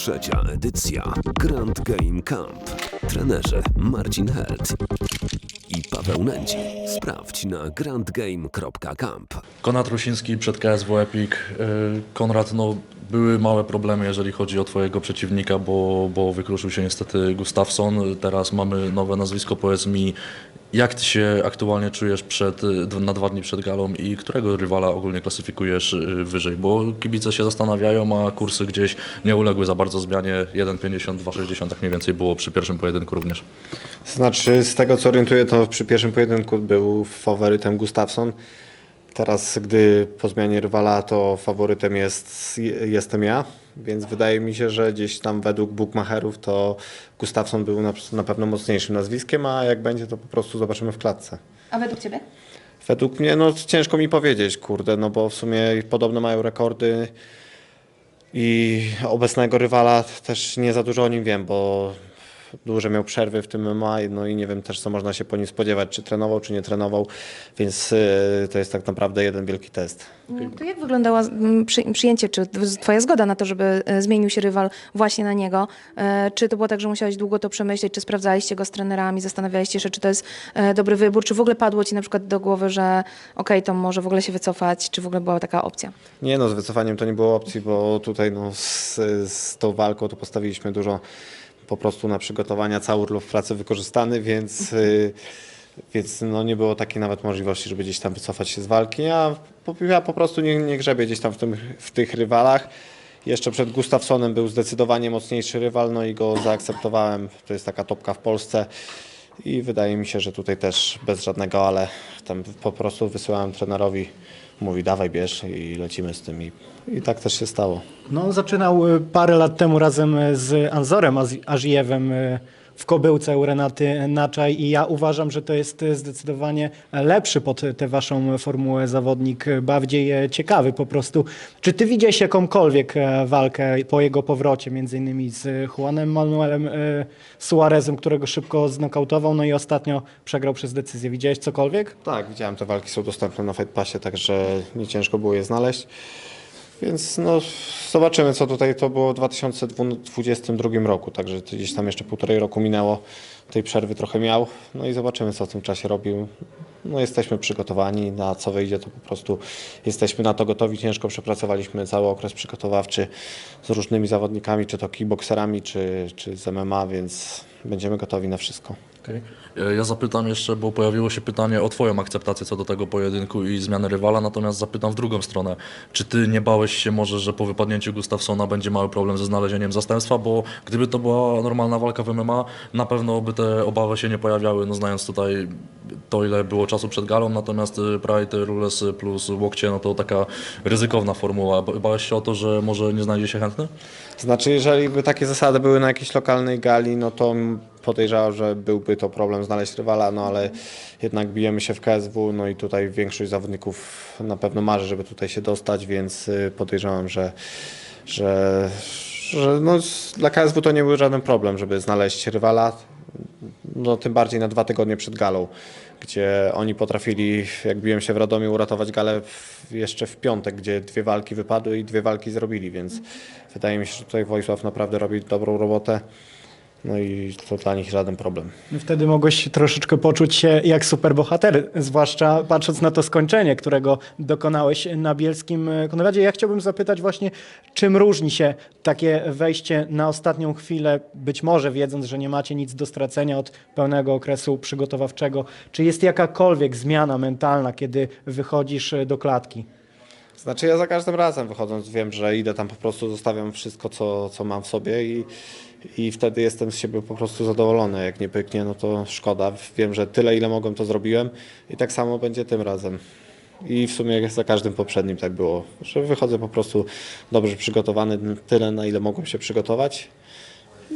Trzecia edycja Grand Game Camp. Trenerzy Marcin Held i Paweł Nędzi. Sprawdź na grandgame.camp. Konrad Rusiński przed KSW Epic. Y, Konrad, no, były małe problemy, jeżeli chodzi o Twojego przeciwnika, bo, bo wykruszył się niestety Gustafsson. Teraz mamy nowe nazwisko. Powiedz mi, jak Ty się aktualnie czujesz przed, na dwa dni przed galą i którego rywala ogólnie klasyfikujesz y, wyżej? Bo kibice się zastanawiają, a kursy gdzieś nie uległy za bardzo zmianie. 1,50, 2,60 tak mniej więcej było przy pierwszym pojedynku również. Znaczy, z tego co orientuję, to przy pierwszym pojedynku był faworytem Gustafsson. Teraz, gdy po zmianie rywala, to faworytem jest, jestem ja, więc wydaje mi się, że gdzieś tam według bookmacherów to Gustafsson był na, na pewno mocniejszym nazwiskiem, a jak będzie, to po prostu zobaczymy w klatce. A według Ciebie? Według mnie, no ciężko mi powiedzieć, kurde, no bo w sumie podobno mają rekordy i obecnego rywala też nie za dużo o nim wiem, bo duże miał przerwy w tym MMA, no i nie wiem też co można się po nim spodziewać, czy trenował, czy nie trenował, więc y, to jest tak naprawdę jeden wielki test. To jak wyglądało mm, przy, przyjęcie, czy Twoja zgoda na to, żeby e, zmienił się rywal właśnie na niego? E, Czy to było tak, że musiałeś długo to przemyśleć, czy sprawdzaliście go z trenerami, zastanawialiście się, czy to jest dobry wybór, czy w ogóle padło Ci na przykład do głowy, że okej, to może w ogóle się wycofać, czy w ogóle była taka opcja? Nie no, z wycofaniem to nie było opcji, bo tutaj no, z, z tą walką to postawiliśmy dużo po prostu na przygotowania, cały urlop pracy wykorzystany, więc, y, więc no, nie było takiej nawet możliwości, żeby gdzieś tam wycofać się z walki. Ja, ja po prostu nie, nie grzebię gdzieś tam w, tym, w tych rywalach. Jeszcze przed Gustafsonem był zdecydowanie mocniejszy rywal, no i go zaakceptowałem. To jest taka topka w Polsce. I wydaje mi się, że tutaj też bez żadnego, ale tam po prostu wysyłałem trenerowi, mówi dawaj bierz i lecimy z tym i, i tak też się stało. No, zaczynał y, parę lat temu razem y, z Anzorem Azi- Ażijewem y, w Kobyłce u Renaty Naczaj i ja uważam, że to jest zdecydowanie lepszy pod tę waszą formułę zawodnik, bardziej e, ciekawy po prostu. Czy ty widziałeś jakąkolwiek e, walkę po jego powrocie, między innymi z Juanem Manuelem y, Suarezem, którego szybko znokautował, no i ostatnio przegrał przez decyzję. Widziałeś cokolwiek? Tak, widziałem, te walki są dostępne na Fight Passie, także nie ciężko było je znaleźć. Więc no, zobaczymy, co tutaj to było w 2022 roku, także gdzieś tam jeszcze półtorej roku minęło, tej przerwy trochę miał, no i zobaczymy, co w tym czasie robił. No, jesteśmy przygotowani, na co wyjdzie, to po prostu jesteśmy na to gotowi. Ciężko przepracowaliśmy cały okres przygotowawczy z różnymi zawodnikami, czy to kickboxerami, czy, czy z MMA, więc będziemy gotowi na wszystko. Okej. E, Ja zapytam jeszcze, bo pojawiło się pytanie o Twoją akceptację co do tego pojedynku i zmiany rywala, natomiast zapytam w drugą stronę. Czy Ty nie bałeś się może, że po wypadnięciu Gustafsona będzie mały problem ze znalezieniem zastępstwa, bo gdyby to była normalna walka w MMA, na pewno by te obawy się nie pojawiały, no znając tutaj to, ile było czasu przed galą, natomiast y, Pride, Rules plus łokcie, no to taka ryzykowna formuła. Ba- Bałeś się o to, że może nie znajdzie się chętny? Znaczy, jeżeli by takie zasady były na jakiejś lokalnej gali, no to podejrzewam, że byłby to problem znaleźć rywala, no ale jednak bijemy się w KSW, no i tutaj większość zawodników na pewno marzy, żeby tutaj się dostać, więc y, podejrzewam, że, że, że no, dla KSW to nie był żaden problem, żeby znaleźć rywala, no tym bardziej na dwa tygodnie przed galą, gdzie oni potrafili, jak biłem się w Radomiu, uratować galę w, jeszcze w piątek, gdzie dwie walki wypadły i dwie walki zrobili, więc wydaje mi się, że tutaj Wojsław naprawdę robi dobrą robotę. No i to dla nich żaden problem. Wtedy mogłeś troszeczkę poczuć się jak superbohater, zwłaszcza patrząc na to skończenie, którego dokonałeś na Bielskim Konradzie. Ja chciałbym zapytać właśnie, czym różni się takie wejście na ostatnią chwilę, być może wiedząc, że nie macie nic do stracenia od pełnego okresu przygotowawczego. Czy jest jakakolwiek zmiana mentalna, kiedy wychodzisz do klatki? Znaczy ja za każdym razem wychodząc wiem, że idę tam po prostu, zostawiam wszystko, co, co mam w sobie i, i wtedy jestem z siebie po prostu zadowolony. Jak nie pyknie, no to szkoda. Wiem, że tyle, ile mogłem, to zrobiłem i tak samo będzie tym razem. I w sumie jak za każdym poprzednim tak było, że wychodzę po prostu dobrze przygotowany, tyle na ile mogłem się przygotować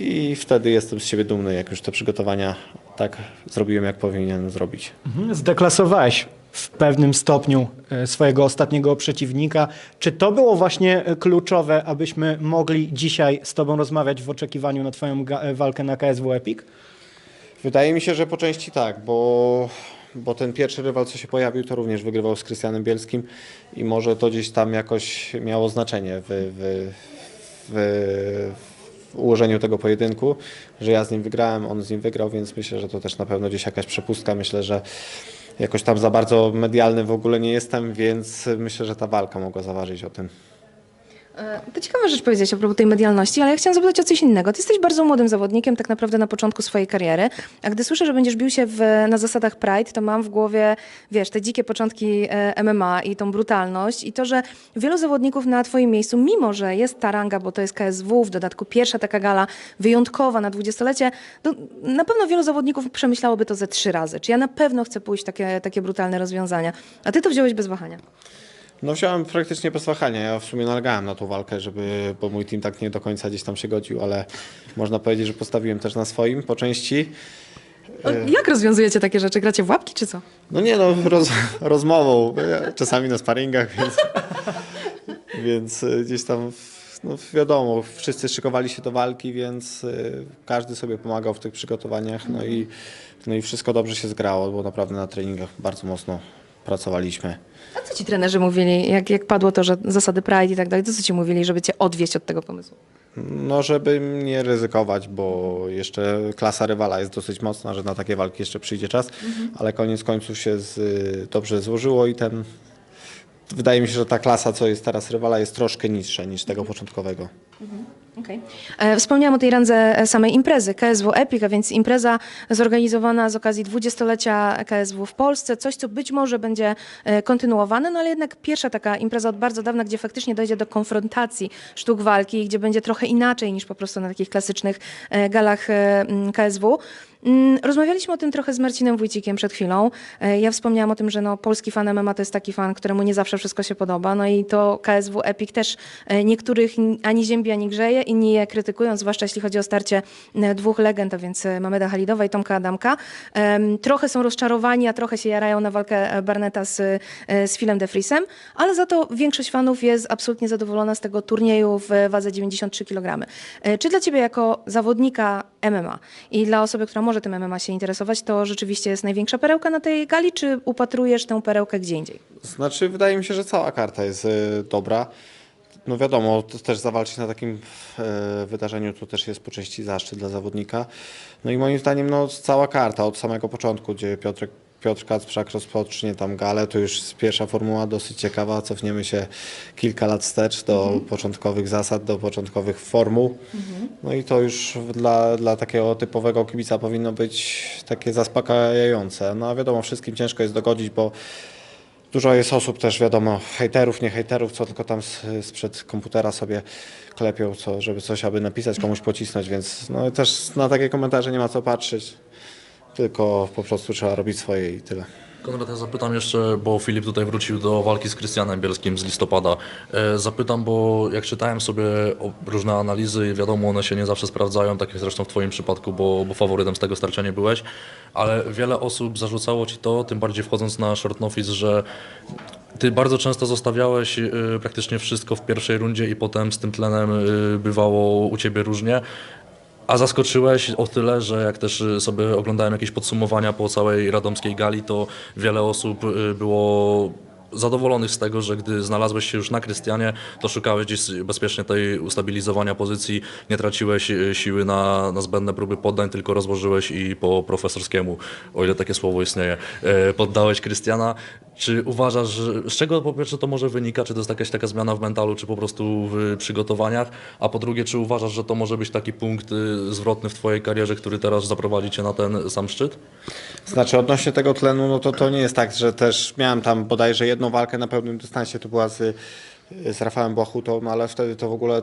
i wtedy jestem z siebie dumny, jak już te przygotowania tak zrobiłem, jak powinienem zrobić. Mhm, Zdeklasowałeś w pewnym stopniu e, swojego ostatniego przeciwnika. Czy to było właśnie e, kluczowe, abyśmy mogli dzisiaj z Tobą rozmawiać w oczekiwaniu na Twoją e, walkę na KSW Epic? Wydaje mi się, że po części tak, bo, bo ten pierwszy rywal, co się pojawił, to również wygrywał z Krystianem Bielskim i może to gdzieś tam jakoś miało znaczenie w, w, w, ułożeniu tego pojedynku, że ja z nim wygrałem, on z nim wygrał, więc myślę, że to też na pewno gdzieś jakaś przepustka. Myślę, że jakoś tam za bardzo medialny w ogóle nie jestem, więc myślę, że ta walka mogła zaważyć o tym. E, To ciekawa rzecz powiedzieć a propos tej medialności, ale ja chciałam zapytać o coś innego. Ty jesteś bardzo młodym zawodnikiem, tak naprawdę na początku swojej kariery, a gdy słyszę, że będziesz bił się w, na zasadach Pride, to mam w głowie, wiesz, te dzikie początki e, MMA i tą brutalność i to, że wielu zawodników na twoim miejscu, mimo że jest ta ranga, bo to jest KSW, w dodatku pierwsza taka gala wyjątkowa na dwudziestolecie, to na pewno wielu zawodników przemyślałoby to ze trzy razy. Czy ja na pewno chcę pójść takie, takie brutalne rozwiązania? A ty to wziąłeś bez wahania. No wziąłem praktycznie bez wahania. Ja w sumie nalegałem na tą walkę, żeby, bo mój team tak nie do końca gdzieś tam się godził, ale można powiedzieć, że postawiłem też na swoim po części. O, Jak rozwiązujecie takie rzeczy? Gracie w łapki czy co? No nie no, roz, rozmową, czasami na sparingach, więc, więc y, gdzieś tam, no wiadomo, wszyscy szykowali się do walki, więc y, każdy sobie pomagał w tych przygotowaniach, no i, no i wszystko dobrze się zgrało, bo naprawdę na treningach bardzo mocno pracowaliśmy. A co ci trenerzy mówili, jak, jak padło to, że zasady Pride i tak dalej, to co ci mówili, żeby cię odwieść od tego pomysłu? No, żeby nie ryzykować, bo jeszcze klasa rywala jest dosyć mocna, że na takie walki jeszcze przyjdzie czas, ale koniec końców się z, dobrze złożyło i ten. Wydaje mi się, że ta klasa, co jest teraz rywala, jest troszkę niższa niż tego początkowego. Okay. E, wspomniałam o tej randze e, samej imprezy, KSW Epic, a więc impreza zorganizowana z okazji dwudziestolecia KSW w Polsce, coś, co być może będzie e, kontynuowane, no ale jednak pierwsza taka impreza od bardzo dawna, gdzie faktycznie dojdzie do konfrontacji sztuk walki, gdzie będzie trochę inaczej niż po prostu na takich klasycznych galach KSW. Mm, Rozmawialiśmy o tym trochę z Marcinem Wójcikiem przed chwilą. Ja wspomniałam o tym, że no, polski fan MMA to jest taki fan, któremu nie zawsze wszystko się podoba. No i to KSW Epic też niektórych ani ziębi, ani grzeje, inni je krytykują, zwłaszcza jeśli chodzi o starcie e, dwóch legend, a więc e, Mameda Halidowa i Tomka Adamka. Trochę są rozczarowani, a trochę się jarają na walkę e, Barneta z, z Philem DeFriesem, ale za to większość fanów jest absolutnie zadowolona z tego turnieju w wadze 93 kg. Czy dla ciebie jako zawodnika MMA i dla osoby, która może tym MMA się interesować, to rzeczywiście jest największa perełka na tej gali, czy upatrujesz tę perełkę gdzie indziej? Znaczy, wydaje mi się, że cała karta jest dobra. No wiadomo, też zawalczyć na takim e, wydarzeniu to też jest po części zaszczyt dla zawodnika. No i moim zdaniem no, cała karta od samego początku, gdzie Piotr, Piotr Kacprzak rozpocznie tam galę, to już jest pierwsza formuła dosyć ciekawa. Cofniemy się kilka lat wstecz do początkowych zasad, do początkowych formuł. No i to już dla, dla takiego typowego kibica powinno być takie zaspokajające. No a wiadomo, wszystkim ciężko jest dogodzić, bo Dużo jest osób też, wiadomo, hejterów, nie hejterów, co tylko tam z- sprzed komputera sobie klepią, co, żeby coś aby napisać, komuś pocisnąć, więc no, też na takie komentarze nie ma co patrzeć, tylko po prostu trzeba robić swoje i tyle. Konrad, ja zapytam jeszcze, bo Filip tutaj wrócił do walki z Krystianem Bielskim z listopada. E, Zapytam, bo jak czytałem sobie różne analizy, wiadomo, one się nie zawsze sprawdzają, tak jak zresztą w Twoim przypadku, bo, bo faworytem z tego starcia nie byłeś, ale wiele osób zarzucało Ci to, tym bardziej wchodząc na short notice, że ty bardzo często zostawiałeś y, praktycznie wszystko w pierwszej rundzie i potem z tym tlenem y, bywało u ciebie różnie. A zaskoczyłeś o tyle, że jak też y, sobie oglądałem jakieś podsumowania po całej radomskiej gali, to wiele osób y, było zadowolonych z tego, że gdy znalazłeś się już na Krystianie, to szukałeś gdzieś bezpiecznie tej ustabilizowania pozycji, nie traciłeś y, siły na, na zbędne próby poddań, tylko rozłożyłeś i po profesorskiemu, o ile takie słowo istnieje, y, poddałeś Krystiana. Czy uważasz, z czego po pierwsze to może wynika, czy to jest jakaś taka zmiana w mentalu, czy po prostu w przygotowaniach, a po drugie, czy uważasz, że to może być taki punkt y, zwrotny w twojej karierze, który teraz zaprowadzi cię na ten sam szczyt? Znaczy odnośnie tego tlenu, no to to nie jest tak, że też miałem tam bodajże jedną walkę na pełnym dystansie, to była z, z Rafałem Błachutą, no ale wtedy to w ogóle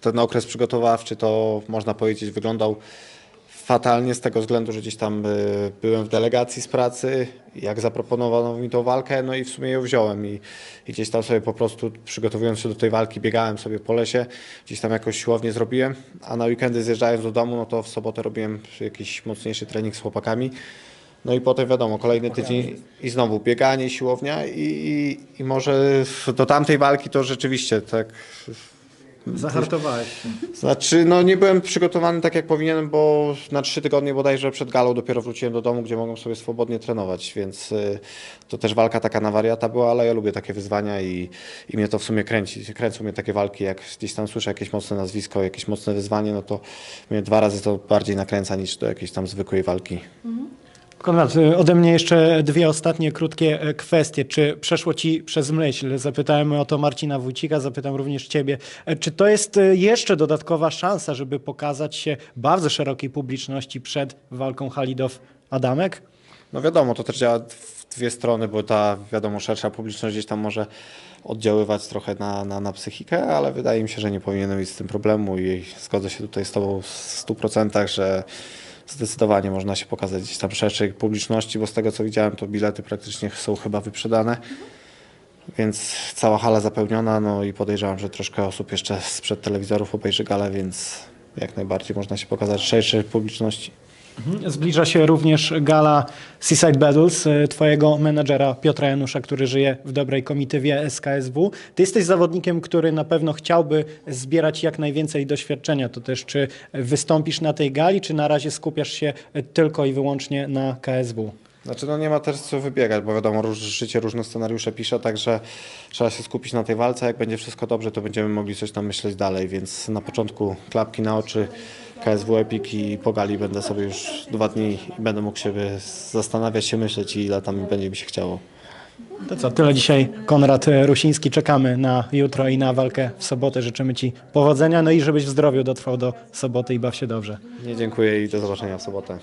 ten okres przygotowawczy to można powiedzieć wyglądał fatalnie z tego względu, że gdzieś tam y, byłem w delegacji z pracy, jak zaproponowano mi tą walkę, no i w sumie ją wziąłem i, i gdzieś tam sobie po prostu przygotowując się do tej walki biegałem sobie po lesie, gdzieś tam jakąś siłownię zrobiłem, a na weekendy zjeżdżając do domu, no to w sobotę robiłem jakiś mocniejszy trening z chłopakami. No i potem wiadomo, kolejny tydzień i znowu bieganie, siłownia i, i, i może do tamtej walki to rzeczywiście tak Zahartowałeś. Znaczy, no nie byłem przygotowany tak jak powinienem, bo na trzy tygodnie bodajże przed galą dopiero wróciłem do domu, gdzie mogłem sobie swobodnie trenować, więc y, to też walka taka na wariata była, ale ja lubię takie wyzwania i, i mnie to w sumie kręci. Kręcą mnie takie walki, jak gdzieś tam słyszę jakieś mocne nazwisko, jakieś mocne wyzwanie, no to mnie dwa razy to bardziej nakręca niż do jakiejś tam zwykłej walki. Konrad, y, ode mnie jeszcze dwie ostatnie krótkie e, kwestie. Czy przeszło ci przez myśl? Zapytałem o to Marcina Wójcika, zapytam również ciebie. E, Czy to jest e, jeszcze dodatkowa szansa, żeby pokazać się bardzo szerokiej publiczności przed walką Halidow-Adamek? No wiadomo, to też działa w dwie strony, bo ta wiadomo szersza publiczność gdzieś tam może oddziaływać trochę na, na, na psychikę, ale wydaje mi się, że nie powinienem mieć z tym problemu i zgodzę się tutaj z Tobą w 100%, że zdecydowanie można się pokazać gdzieś tam szerszej publiczności, bo z tego co widziałem, to bilety praktycznie są chyba wyprzedane. Więc cała hala zapełniona, no i podejrzewam, że troszkę osób jeszcze sprzed telewizorów obejrzy galę, więc jak najbardziej można się pokazać szerszej publiczności. Zbliża się również gala Seaside Battles, e, twojego menadżera Piotra Janusza, który żyje w dobrej komitywie SKSW. Ty jesteś zawodnikiem, który na pewno chciałby zbierać jak najwięcej doświadczenia. To też czy wystąpisz na tej gali, czy na razie skupiasz się tylko i wyłącznie na KSW? Znaczy no nie ma też co wybiegać, bo wiadomo, róż, życie różne scenariusze pisze, także trzeba się skupić na tej walce. Jak będzie wszystko dobrze, to będziemy mogli coś tam myśleć dalej, więc na początku klapki na oczy, KSW Epic i po gali będę sobie już dwa dni i będę mógł siebie zastanawiać się, myśleć ile tam będzie mi się chciało. To co, tyle dzisiaj. Konrad e, Rusiński. Czekamy na jutro i na walkę w sobotę. Życzymy Ci powodzenia, no i żebyś w zdrowiu dotrwał do soboty i baw się dobrze. Nie dziękuję i do zobaczenia w sobotę.